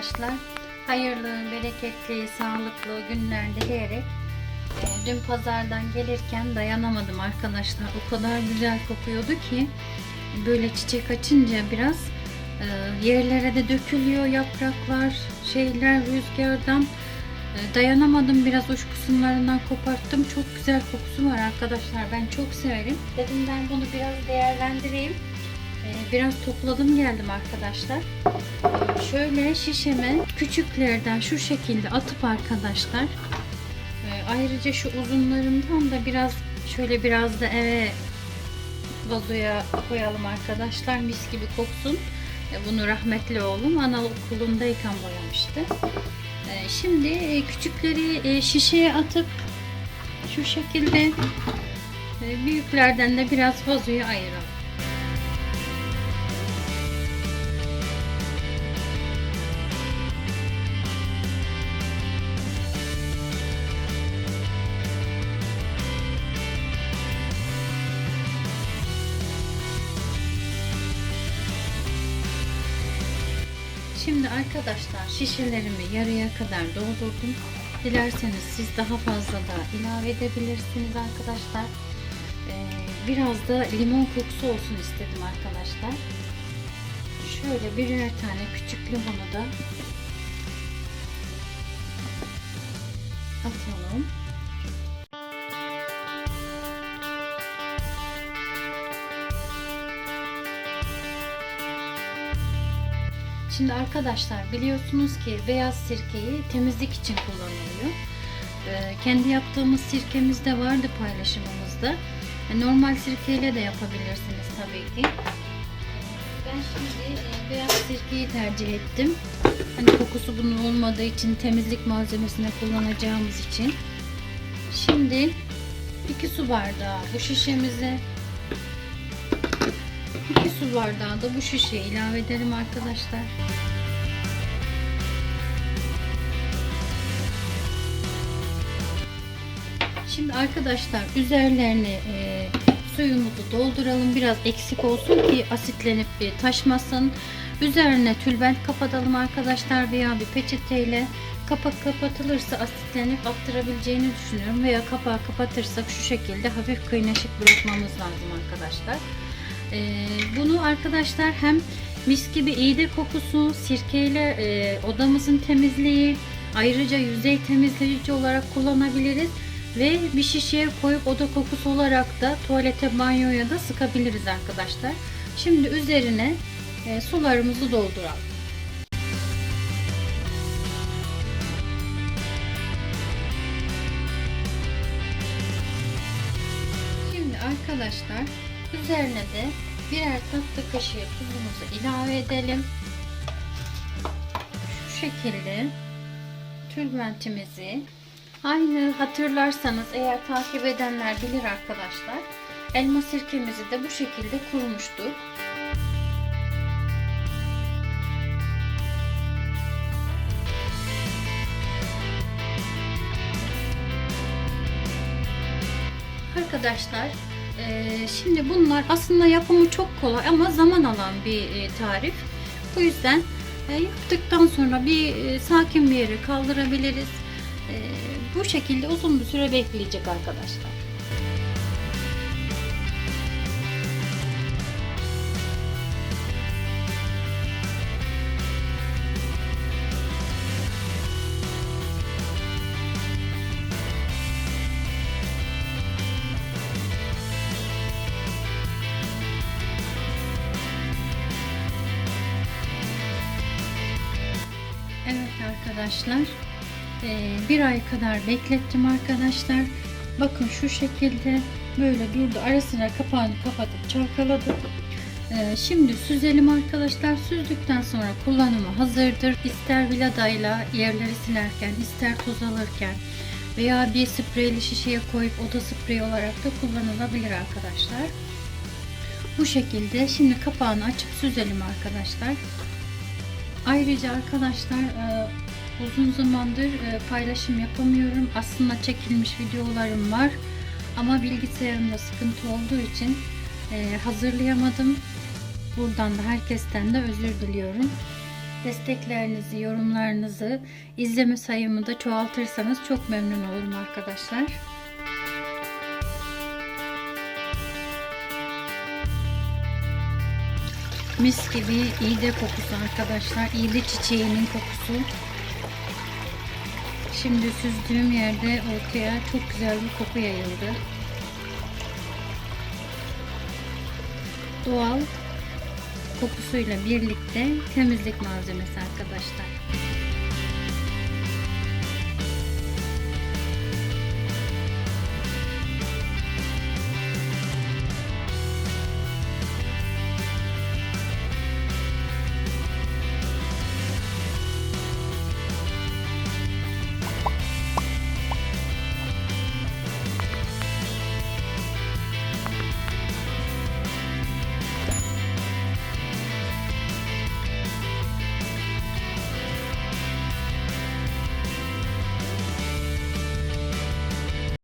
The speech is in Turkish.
arkadaşlar. Hayırlı, bereketli, sağlıklı günler dileyerek e, dün pazardan gelirken dayanamadım arkadaşlar. O kadar güzel kokuyordu ki böyle çiçek açınca biraz e, yerlere de dökülüyor yapraklar, şeyler rüzgardan. E, dayanamadım biraz uç kısımlarından koparttım. Çok güzel kokusu var arkadaşlar. Ben çok severim. Dedim ben bunu biraz değerlendireyim. E, biraz topladım geldim arkadaşlar. Şöyle şişeme küçüklerden şu şekilde atıp arkadaşlar e, ayrıca şu uzunlarından da biraz şöyle biraz da eve vazoya koyalım arkadaşlar mis gibi koksun. E, Bunu rahmetli oğlum anaokulundayken boyamıştı. E, Şimdi küçükleri şişeye atıp şu şekilde büyüklerden de biraz vazoya ayıralım. Şimdi arkadaşlar şişelerimi yarıya kadar doldurdum. Dilerseniz siz daha fazla da ilave edebilirsiniz arkadaşlar. Ee, biraz da limon kokusu olsun istedim arkadaşlar. Şöyle birer tane küçük limonu da atalım. Şimdi arkadaşlar biliyorsunuz ki beyaz sirkeyi temizlik için kullanılıyor. Ee, kendi yaptığımız sirkemiz de vardı paylaşımımızda. E, normal sirkeyle de yapabilirsiniz tabii ki. Ben şimdi e, beyaz sirkeyi tercih ettim. Hani kokusu bunun olmadığı için temizlik malzemesine kullanacağımız için. Şimdi 2 su bardağı bu şişemize 2 su bardağı da bu şişeye ilave edelim arkadaşlar. Şimdi arkadaşlar üzerlerine e, suyumuzu dolduralım. Biraz eksik olsun ki asitlenip bir taşmasın. Üzerine tülbent kapatalım arkadaşlar veya bir peçeteyle kapak kapatılırsa asitlenip attırabileceğini düşünüyorum veya kapağı kapatırsak şu şekilde hafif kıyneşik bırakmamız lazım arkadaşlar. Ee, bunu arkadaşlar hem mis gibi iğde kokusu, sirkeyle e, odamızın temizliği, ayrıca yüzey temizleyici olarak kullanabiliriz ve bir şişeye koyup oda kokusu olarak da tuvalete, banyoya da sıkabiliriz arkadaşlar. Şimdi üzerine e, sularımızı dolduralım. Şimdi arkadaşlar üzerine de birer tatlı kaşığı tuzumuzu ilave edelim. Şu şekilde tülbentimizi aynı hatırlarsanız eğer takip edenler bilir arkadaşlar. Elma sirkemizi de bu şekilde kurmuştuk. Arkadaşlar ee, şimdi bunlar aslında yapımı çok kolay ama zaman alan bir e, tarif. Bu yüzden e, yaptıktan sonra bir e, sakin bir yere kaldırabiliriz. Bu şekilde uzun bir süre bekleyecek arkadaşlar. Arkadaşlar eee, bir ay kadar beklettim arkadaşlar. Bakın şu şekilde böyle durdu. Ara sıra kapağını kapatıp çalkaladım. Eee, Şimdi süzelim arkadaşlar. Süzdükten sonra kullanıma hazırdır. İster viladayla yerleri silerken, ister toz alırken veya bir spreyli şişeye koyup oda spreyi olarak da kullanılabilir arkadaşlar. Bu şekilde şimdi kapağını açıp süzelim arkadaşlar. Ayrıca arkadaşlar e, uzun zamandır e, paylaşım yapamıyorum. Aslında çekilmiş videolarım var. Ama bilgisayarımda sıkıntı olduğu için e, hazırlayamadım. Buradan da herkesten de özür diliyorum. Desteklerinizi, yorumlarınızı, izleme sayımı da çoğaltırsanız çok memnun olurum arkadaşlar. Mis gibi iğde kokusu arkadaşlar. İğde çiçeğinin kokusu. Şimdi süzdüğüm yerde ortaya çok güzel bir koku yayıldı. Doğal kokusuyla birlikte temizlik malzemesi arkadaşlar.